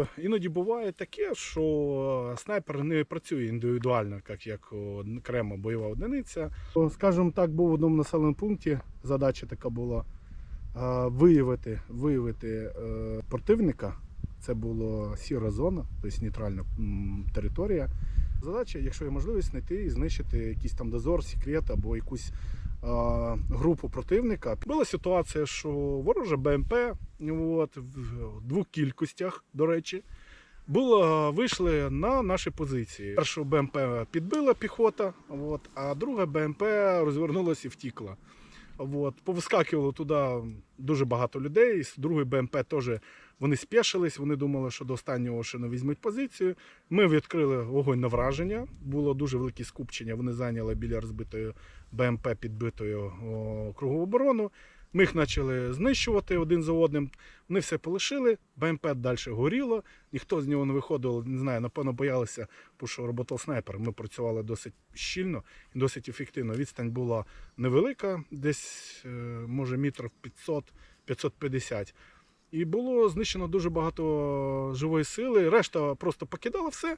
е, іноді буває таке, що снайпер не працює індивідуально, як, як окрема бойова одиниця. Скажімо так, був в одному населеному пункті. Задача така була е, виявити, виявити е, противника. Це була сіра зона, тобто нейтральна територія. Задача, якщо є можливість, знайти і знищити якийсь там дозор, секрет або якусь групу противника. Була ситуація, що вороже БМП от, в двох кількостях, до речі, було, вийшли на наші позиції. Першу БМП підбила піхота, от, а друга БМП розвернулася і втікла. От, повискакувало туди дуже багато людей. З другої БМП теж вони спішились, вони думали, що до останнього ще не візьмуть позицію. Ми відкрили вогонь на враження. Було дуже велике скупчення. Вони зайняли біля розбитої БМП підбитою кругову оборону. Ми їх почали знищувати один за одним. Вони все полишили, БМП далі горіло, ніхто з нього не виходив, не знаю, напевно, боялися, тому що роботав снайпер. Ми працювали досить щільно і досить ефективно. Відстань була невелика, десь, е, може, метрів 500-550. І було знищено дуже багато живої сили. Решта просто покидала все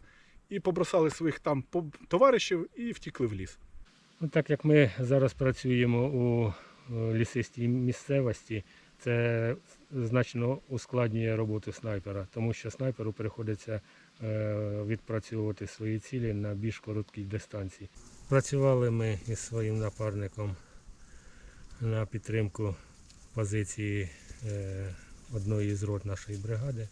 і побросали своїх там товаришів і втікли в ліс. Ну, так як ми зараз працюємо у лісистій місцевості, це значно ускладнює роботу снайпера, тому що снайперу приходиться е, відпрацьовувати свої цілі на більш короткій дистанції. Працювали ми із своїм напарником на підтримку позиції е, одної з рот нашої бригади.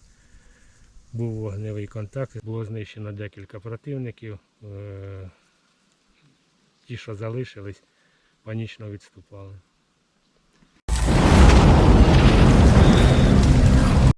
Був вогневий контакт, було знищено декілька противників. Е, ті, що залишились, панічно відступали.